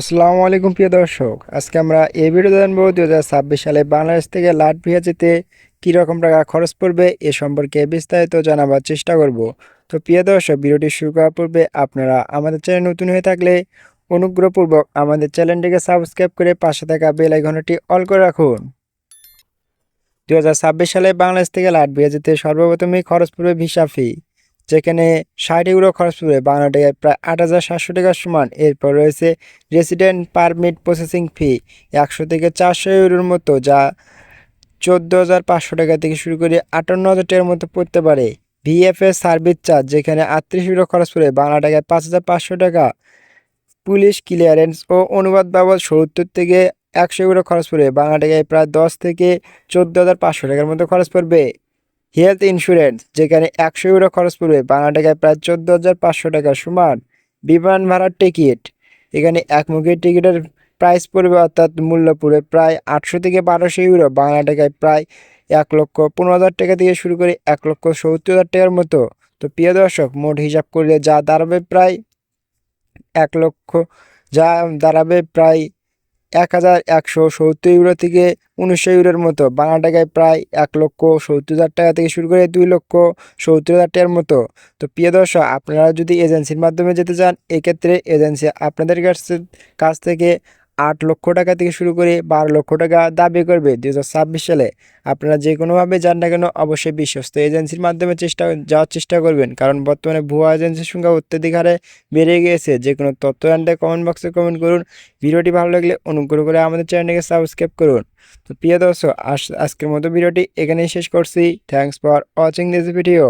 আসসালামু আলাইকুম প্রিয় দর্শক, আজকে আমরা এই ভিডিও জানব দু হাজার ছাব্বিশ সালে বাংলাদেশ থেকে লাটভিয়া যেতে কীরকম টাকা খরচ পড়বে এ সম্পর্কে বিস্তারিত জানাবার চেষ্টা করব। তো প্রিয় দর্শক, ভিডিওটি শুরু করার পূর্বে আপনারা আমাদের চ্যানেল নতুন হয়ে থাকলে অনুগ্রহপূর্বক আমাদের চ্যানেলটিকে সাবস্ক্রাইব করে পাশে থাকা বেল আইকনটি অল করে রাখুন। দু হাজার ছাব্বিশ সালে বাংলাদেশ থেকে লাটভিয়া যেতে সর্বপ্রথমে খরচ পড়বে ভিসা ফি যেখানে ষাট ইউরো খরচ পড়বে বাংলা টাকায় প্রায় আট হাজার সাতশো টাকার সমান। এরপর রয়েছে রেসিডেন্ট পারমিট প্রসেসিং ফি একশো থেকে চারশো ইউরোর মতো, যা চোদ্দ হাজার পাঁচশো টাকা থেকে শুরু করে আটান্ন হাজার টাকার মতো পড়তে পারে। ভিএফএস সার্ভিস চার্জ যেখানে আটত্রিশ ইউরো খরচ পড়বে বাংলা টাকায় পাঁচ হাজার পাঁচশো টাকা। পুলিশ ক্লিয়ারেন্স ও অনুবাদ বাবদ সত্তর থেকে একশো ইউরো খরচ পড়বে বাংলা টাকায় প্রায় দশ থেকে চোদ্দ হাজার পাঁচশো টাকার মতো খরচ পড়বে। হেলথ ইন্স্যুরেন্স, যেখানে একশো ইউরো খরচ পড়বে বাংলা টাকায় প্রায় চোদ্দ হাজার পাঁচশো টাকা। সমান বিমান ভাড়ার টিকিট। এখানে একমুখী টিকিটের প্রাইস পড়বে অর্থাৎ মূল্য পড়বে প্রায় আটশো থেকে বারোশো ইউরো, বাংলা টাকায় প্রায় এক লক্ষ পনেরো হাজার টাকা থেকে শুরু করে এক লক্ষ সত্তর হাজার টাকার মতো। তো প্রিয় দর্শক, মোট হিসাব করলে যা দাঁড়াবে প্রায় এক লক্ষ, যা দাঁড়াবে প্রায় এক হাজার একশো সত্তর ইউরো থেকে উনিশশো ইউরোর মতো। বাংলা টাকায় প্রায় এক লক্ষ সত্তর হাজার টাকা থেকে শুরু করে দুই লক্ষ সত্তর হাজার টাকার মতো। তো প্রিয় দর্শক, আপনারা যদি এজেন্সির মাধ্যমে যেতে চান, এক্ষেত্রে এজেন্সি আপনাদের কাছে থেকে আট লক্ষ টাকা থেকে শুরু করে বারো লক্ষ টাকা দাবি করবে দু হাজার ছাব্বিশ সালে। আপনারা যে কোনোভাবে যান না কেন অবশ্যই বিশ্বস্ত এজেন্সির মাধ্যমে চেষ্টা যাওয়ার চেষ্টা করবেন। কারণ বর্তমানে ভুয়া এজেন্সির সংখ্যা অত্যাধিক হারে বেড়ে গিয়েছে। যে কোনো তথ্য জানতে কমেন্ট বক্সে কমেন্ট করুন। ভিডিওটি ভালো লাগলে অনুগ্রহ করে আমাদের চ্যানেলটিকে সাবস্ক্রাইব করুন। তো প্রিয় দর্শক, আজ আজকের মতো ভিডিওটি এখানেই শেষ করছি। Thanks for watching this video